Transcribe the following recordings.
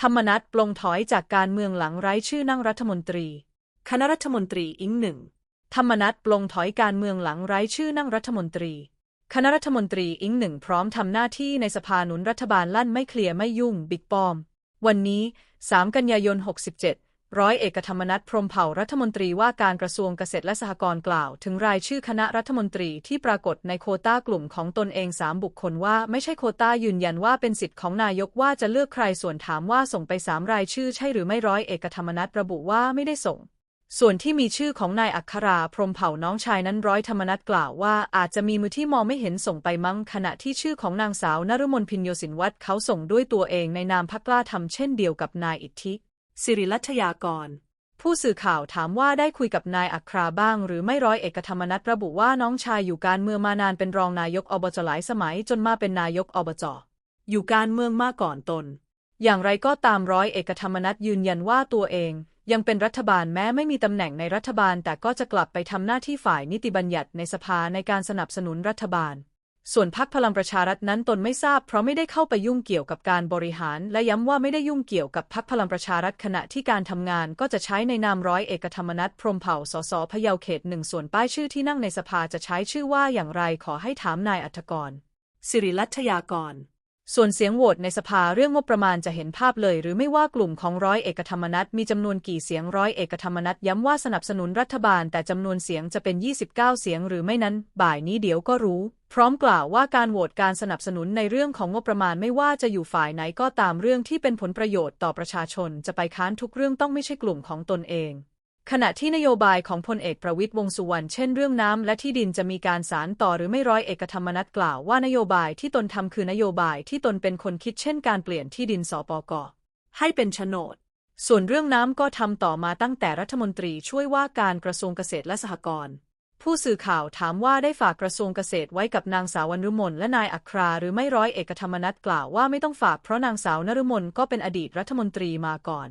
ธรรมนัตปลงถอยจากการเมืองหลังไร้ชื่อนั่งรัฐมนตรี คณะรัฐมนตรีอิงหนึ่ง ธรรมนัตปลงถอยการเมืองหลังไร้ชื่อนั่งรัฐมนตรี คณะรัฐมนตรีอิงหนึ่งพร้อมทำหน้าที่ในสภาหนุนรัฐบาลลั่นไม่เคลียร์ไม่ยุ่งบิ๊กปอม วันนี้ 3 กันยายน 67 ร้อยเอกธรรมนัฐพรหมเผ่ารัฐมนตรีว่าการกระทรวงเกษตรและสหกรณ์กล่าว ถึงรายชื่อคณะรัฐมนตรีที่ปรากฏในโคต้ากลุ่มของตนเองสามบุคคลว่าไม่ใช่โคต้ายืนยันว่าเป็นสิทธิ์ของนายกว่าจะเลือกใครส่วนถามว่าส่งไปสามรายชื่อใช่หรือไม่ร้อยเอกธรรมนัฐระบุว่าไม่ได้ส่ง ส่วนที่มีชื่อของนายอัคราพรหมเผ่าน้องชายนั้นร้อยธรรมนัฐกล่าวว่าอาจจะมีมือที่มองไม่เห็นส่งไปมั้งขณะที่ชื่อของนางสาวนฤมลพินโยสินวัตรเขาส่งด้วยตัวเองในนามพักกล้าทำเช่นเดียวกับนายอิทธิ สิริลัตยากร ผู้สื่อข่าวถามว่าได้คุยกับนายอัคราบ้างหรือไม่ร้อยเอกธรรมนัฐระบุว่าน้องชายอยู่การเมืองมานานเป็นรองนายกอบจหลายสมัยจนมาเป็นนายกอบจอยู่การเมืองมาก่อนตน อย่างไรก็ตามร้อยเอกธรรมนัฐยืนยันว่าตัวเอง ยังเป็นรัฐบาลแม้ไม่มีตำแหน่งในรัฐบาล แต่ก็จะกลับไปทำหน้าที่ฝ่ายนิติบัญญัติในสภาในการสนับสนุนรัฐบาล ส่วนพักพลังประชารัฐนั้นตนไม่ทราบเพราะไม่ได้เข้าไปยุ่งเกี่ยวกับการบริหาร และย้ำว่าไม่ได้ยุ่งเกี่ยวกับพักพลังประชารัฐขณะที่การทำงานก็จะใช้ในนามร้อยเอกธรรมนัฐพรมเผ่าสสพะเยาเขตหนึ่งส่วนป้ายชื่อที่นั่งในสภาจะใช้ชื่อว่าอย่างไรขอให้ถามนายอัตกร สิริลัตยากร ส่วนเสียงโหวตในสภาเรื่องงบประมาณจะเห็นภาพเลย หรือไม่ว่ากลุ่มของร้อยเอกธรรมนัฐมีจำนวนกี่เสียงร้อยเอกธรรมนัฐย้ำว่าสนับสนุนรัฐบาลแต่จำนวนเสียงจะเป็น 29 เสียงหรือไม่นั้น บ่ายนี้เดี๋ยวก็รู้ พร้อมกล่าวว่าการโหวตการสนับสนุนในเรื่องของงบประมาณไม่ว่าจะอยู่ฝ่ายไหนก็ตามเรื่องที่เป็นผลประโยชน์ต่อประชาชนจะไปค้านทุกเรื่องต้องไม่ใช่กลุ่มของตนเอง ขณะที่นโยบายของพลเอกประวิตยวงสุวรรณเช่นเรื่องน้ำและที่ดินจะมีการสารต่อหรือไม่ร้อยเอกธรรมนัฐกล่าวว่านโยบายที่ตนทำคือนโยบายที่ตนเป็นคนคิดเช่นการเปลี่ยนที่ดินสปกให้เป็นโฉนด ส่วนเรื่องน้ำก็ทำต่อมาตั้งแต่รัฐมนตรีช่วยว่าการกระทรวงเกษตรและสหกรณ์ผู้สื่อข่าวถามว่าได้ฝากกระทรวงเกษตรไว้กับนางสาวนฤมลและนายอัคราหรือไม่ร้อยเอกธรรมนัฐกล่าวว่าไม่ต้องฝากเพราะนางสาวนฤมลก็เป็นอดีตรัฐมนตรีมาก่อน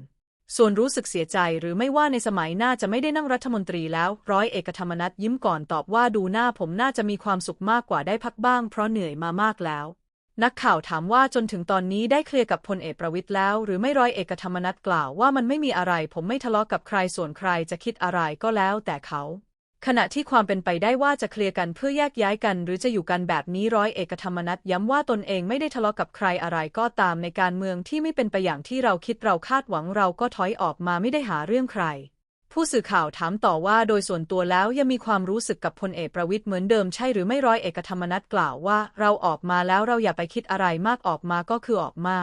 ส่วนรู้สึกเสียใจหรือไม่ว่าในสมัยหน้าจะไม่ได้นั่งรัฐมนตรีแล้ว ร้อยเอกธรรมนัฐยิ้มก่อนตอบว่าดูหน้าผมน่าจะมีความสุขมากกว่าได้พักบ้างเพราะเหนื่อยมามากแล้ว นักข่าวถามว่าจนถึงตอนนี้ได้เคลียร์กับพลเอกประวิตยแล้ว หรือไม่ร้อยเอกธรรมนัฐกล่าวว่ามันไม่มีอะไร ผมไม่ทะเลาะกับใครส่วนใครจะคิดอะไรก็แล้วแต่เขา ขณะที่ความเป็นไปได้ว่าจะเคลียร์กันเพื่อแยกย้ายกัน หรือจะอยู่กันแบบนี้ร้อยเอกธรรมนัฐย้ำว่าตนเองไม่ได้ทะเลาะกับใครอะไรก็ตามในการเมืองที่ไม่เป็นไปอย่างที่เราคิดเราคาดหวังเราก็ถอยออกมาไม่ได้หาเรื่องใคร ผู้สื่อข่าวถามต่อว่าโดยส่วนตัวแล้วยังมีความรู้สึกกับพลเอกประวิตยเหมือนเดิมใช่หรือไม่ร้อยเอกธรรมนัฐกล่าวว่า เราออกมาแล้วเราอย่าไปคิดอะไรมากออกมาก็คือออกมา